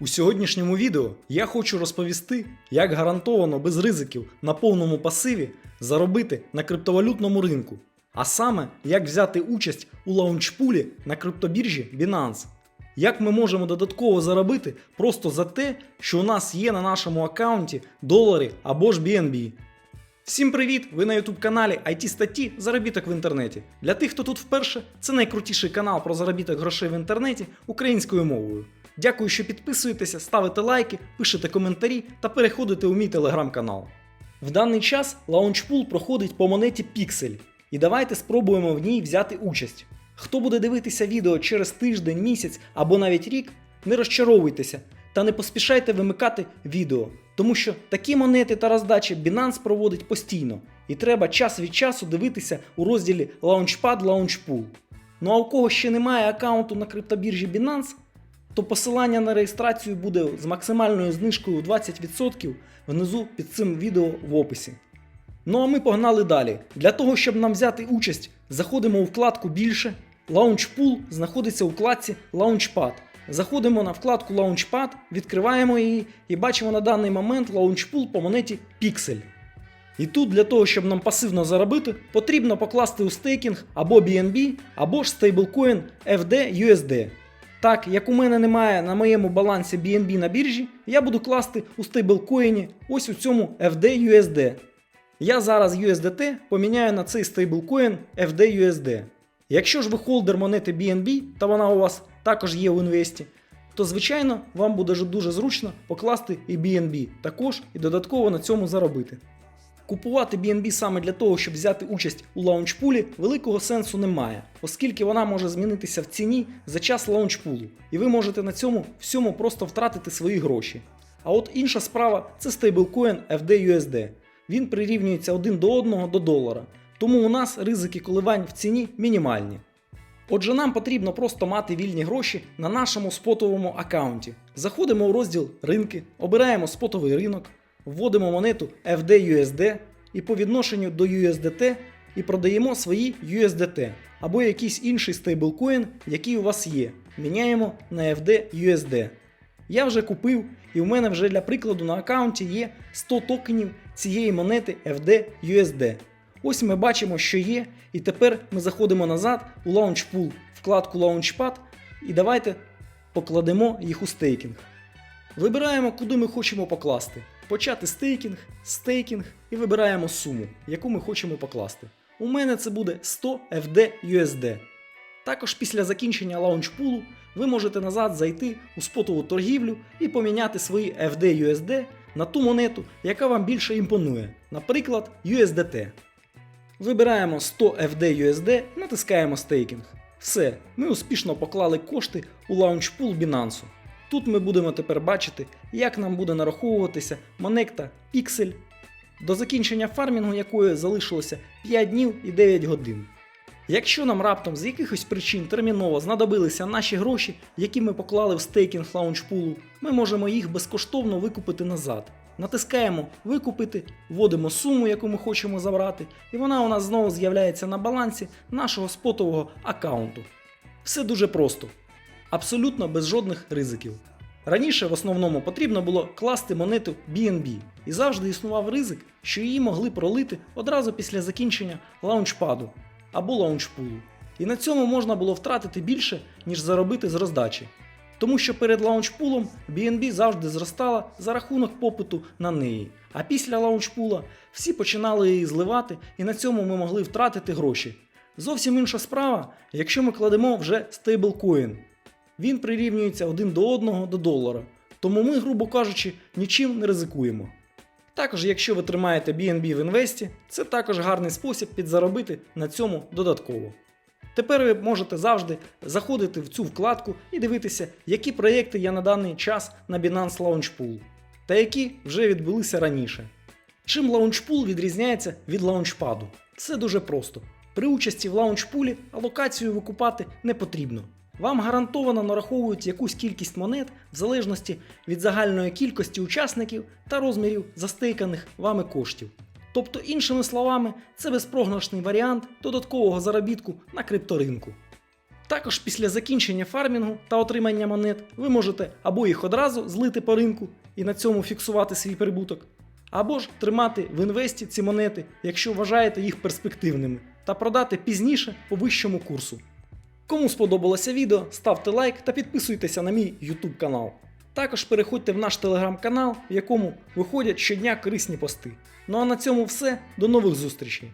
У сьогоднішньому відео я хочу розповісти, як гарантовано без ризиків на повному пасиві заробити на криптовалютному ринку, а саме як взяти участь у лаунчпулі на криптобіржі Binance. Як ми можемо додатково заробити просто за те, що у нас є на нашому аккаунті долари або ж BNB. Всім привіт! Ви на YouTube каналі IT статті Заробіток в інтернеті. Для тих, хто тут вперше, це найкрутіший канал про заробіток грошей в інтернеті українською мовою. Дякую, що підписуєтеся, ставите лайки, пишете коментарі та переходите у мій телеграм-канал. В даний час лаунчпул проходить по монеті Pixel, і давайте спробуємо в ній взяти участь. Хто буде дивитися відео через тиждень, місяць або навіть рік, не розчаровуйтеся та не поспішайте вимикати відео, тому що такі монети та роздачі Binance проводить постійно, і треба час від часу дивитися у розділі Launchpad Launchpool. Ну а у кого ще немає аккаунту на криптобіржі Binance, то посилання на реєстрацію буде з максимальною знижкою 20% внизу під цим відео в описі. Ну а ми погнали далі. Для того, щоб нам взяти участь, заходимо у вкладку більше. Launchpool знаходиться у вкладці Launchpad. Заходимо на вкладку Launchpad, відкриваємо її і бачимо на даний момент Launchpool по монеті Pixel. І тут для того, щоб нам пасивно заробити, потрібно покласти у стейкінг або BNB, або ж стейблкоін FD USD. Так, як у мене немає на моєму балансі BNB на біржі, я буду класти у стейблкоїні ось у цьому FD USD. Я зараз USDT поміняю на цей стейблкоін FD USD. Якщо ж ви холдер монети BNB, та вона у вас також є у інвесті, то звичайно вам буде дуже зручно покласти і BNB також і додатково на цьому заробити. Купувати BNB саме для того, щоб взяти участь у лаунчпулі, великого сенсу немає, оскільки вона може змінитися в ціні за час лаунчпулу, і ви можете на цьому всьому просто втратити свої гроші. А от інша справа це стейблкоін FDUSD. Він прирівнюється один до одного до долара, тому у нас ризики коливань в ціні мінімальні. Отже, нам потрібно просто мати вільні гроші на нашому спотовому аккаунті. Заходимо у розділ ринки, обираємо спотовий ринок, вводимо монету FDUSD і по відношенню до USDT і продаємо свої USDT або якийсь інший стейблкоін, який у вас є. Міняємо на FDUSD. Я вже купив, і в мене вже для прикладу на аккаунті є 100 токенів цієї монети FDUSD. Ось ми бачимо, що є, і тепер ми заходимо назад у Launchpool, вкладку Launchpad, і давайте покладемо їх у стейкінг. Вибираємо, куди ми хочемо покласти. Почати стейкінг, стейкінг і вибираємо суму, яку ми хочемо покласти. У мене це буде 100 FD USD. Також після закінчення лаунчпулу ви можете назад зайти у спотову торгівлю і поміняти свої FD USD на ту монету, яка вам більше імпонує, наприклад, USDT. Вибираємо 100 FD USD, натискаємо стейкінг. Все, ми успішно поклали кошти у лаунчпул Binance. Тут ми будемо тепер бачити, як нам буде нараховуватися монета Pixel, до закінчення фармінгу якої залишилося 5 днів і 9 годин. Якщо нам раптом з якихось причин терміново знадобилися наші гроші, які ми поклали в стейкінг лаунчпулу, ми можемо їх безкоштовно викупити назад. Натискаємо Викупити, вводимо суму, яку ми хочемо забрати, і вона у нас знову з'являється на балансі нашого спотового аккаунту. Все дуже просто, абсолютно без жодних ризиків. Раніше в основному потрібно було класти монету BNB, і завжди існував ризик, що її могли пролити одразу після закінчення лаунчпаду або лаунчпулу. І на цьому можна було втратити більше, ніж заробити з роздачі. Тому що перед лаунчпулом BNB завжди зростала за рахунок попиту на неї. А після лаунчпула всі починали її зливати, і на цьому ми могли втратити гроші. Зовсім інша справа, якщо ми кладемо вже стейблкоін. Він прирівнюється один до одного до долара. Тому ми, грубо кажучи, нічим не ризикуємо. Також, якщо ви тримаєте BNB в інвесті, це також гарний спосіб підзаробити на цьому додатково. Тепер ви можете завжди заходити в цю вкладку і дивитися, які проєкти є на даний час на Binance Launchpool, та які вже відбулися раніше. Чим Launchpool відрізняється від лаунчпаду? Це дуже просто. При участі в лаунчпулі алокацію викупати не потрібно. Вам гарантовано нараховують якусь кількість монет в залежності від загальної кількості учасників та розмірів застейканих вами коштів. Тобто, іншими словами, це безпрограшний варіант додаткового заробітку на крипторинку. Також після закінчення фармінгу та отримання монет ви можете або їх одразу злити по ринку і на цьому фіксувати свій прибуток, або ж тримати в інвесті ці монети, якщо вважаєте їх перспективними, та продати пізніше по вищому курсу. Кому сподобалося відео, ставте лайк та підписуйтеся на мій YouTube канал. Також переходьте в наш телеграм-канал, в якому виходять щодня корисні пости. Ну а на цьому все. До нових зустрічей!